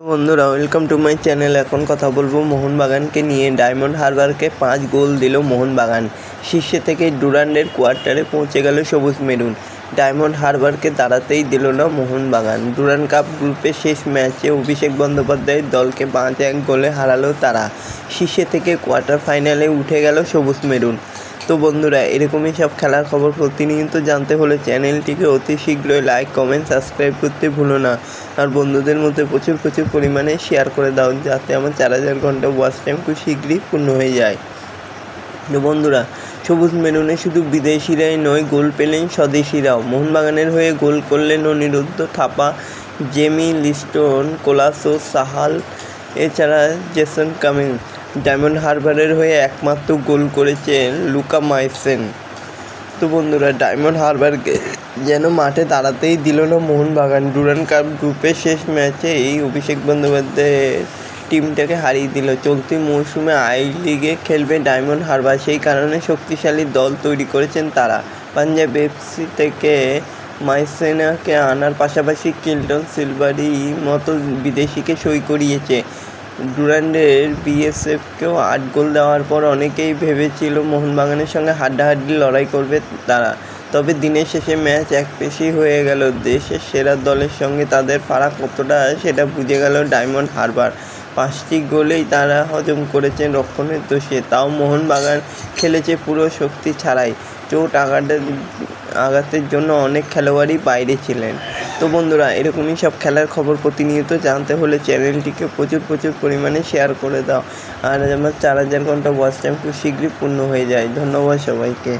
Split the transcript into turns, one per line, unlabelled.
বন্ধুরা welcome to my channel এখন কথা বলব মোহনবাগানকে নিয়ে। ডায়মন্ড হারবারকে পাঁচ গোল দিল মোহনবাগান। শীর্ষে থেকে ডুরান্ডের কোয়ার্টারে পৌঁছে গেল সবুজ মেরুন। ডায়মন্ড হারবারকে দাঁড়াতেই দিল না মোহনবাগান। ডুরান্ড কাপ গ্রুপের শেষ ম্যাচে অভিষেক বন্দ্যোপাধ্যায়ের দলকে পাঁচ এক গোলে হারালো তারা। শীর্ষে থেকে কোয়ার্টার ফাইনালে উঠে গেল সবুজ মেরুন। তো বন্ধুরা, এরকমই সব খেলার খবর প্রতিনিয়ত জানতে হলে চ্যানেলটিকে অতি শীঘ্রই লাইক কমেন্ট সাবস্ক্রাইব করতে ভুলো না। আর বন্ধুদের মধ্যে প্রচুর প্রচুর পরিমাণে শেয়ার করে দাও, যাতে আমার চার হাজার ঘণ্টা ওয়াচ টাইম খুব শীঘ্রই পূর্ণ হয়ে যায়। তো বন্ধুরা, সবুজ মেরুনে শুধু বিদেশিরাই নয়, গোল পেলেন স্বদেশিরাও। মোহনবাগানের হয়ে গোল করলেন অনিরুদ্ধ থাপা, জেমি লিস্টন, কোলাসো, সাহাল, এছাড়া জেসন কামিং ডায়মন্ড হারবারের হয়ে একমাত্র গোল করেছেন লুকা মাইসেন। তো বন্ধুরা, ডায়মন্ড হারবারকে যেন মাঠে দাঁড়াতেই দিল না মোহনবাগান। ডুরান কাপ গ্রুপের শেষ ম্যাচে এই অভিষেক বন্দ্যোপাধ্যায়ের টিমটাকে হারিয়ে দিল। চলতি মৌসুমে আই লিগে খেলবে ডায়মন্ড হারবার। সেই কারণে শক্তিশালী দল তৈরি করেছেন তারা। পাঞ্জাব এফসি থেকে মাইসেনাকে আনার পাশাপাশি কিল্টন সিলভারি মতো বিদেশিকে সই করিয়েছে। ডুরান্ডের বিএসএফকেও আট গোল দেওয়ার পর অনেকেই ভেবেছিল মোহনবাগানের সঙ্গে হাড্ডাহাড্ডি লড়াই করবে তারা। তবে দিনের শেষে ম্যাচ এক পেশি হয়ে গেল। দেশের সেরা দলের সঙ্গে তাদের ফারাক কতটা সেটা বুঝে গেল ডায়মন্ড হারবার। পাঁচটি গোলেই তারা হজম করেছেন রক্ষণের দোষে। তাও মোহনবাগান খেলেছে পুরো শক্তি ছাড়াই। চোট আঘাতের আঘাতের জন্য অনেক খেলোয়াড়ই বাইরে ছিলেন। তো বন্ধুরা, এরকমই সব খেলার খবর প্রতিনিয়ত জানতে হলে চ্যানেলটিকে প্রচুর প্রচুর পরিমাণে শেয়ার করে দাও। আর আমার চার হাজার ঘণ্টা ওয়াচ টাইম খুব শীঘ্রই পূর্ণ হয়ে যায়। ধন্যবাদ সবাইকে।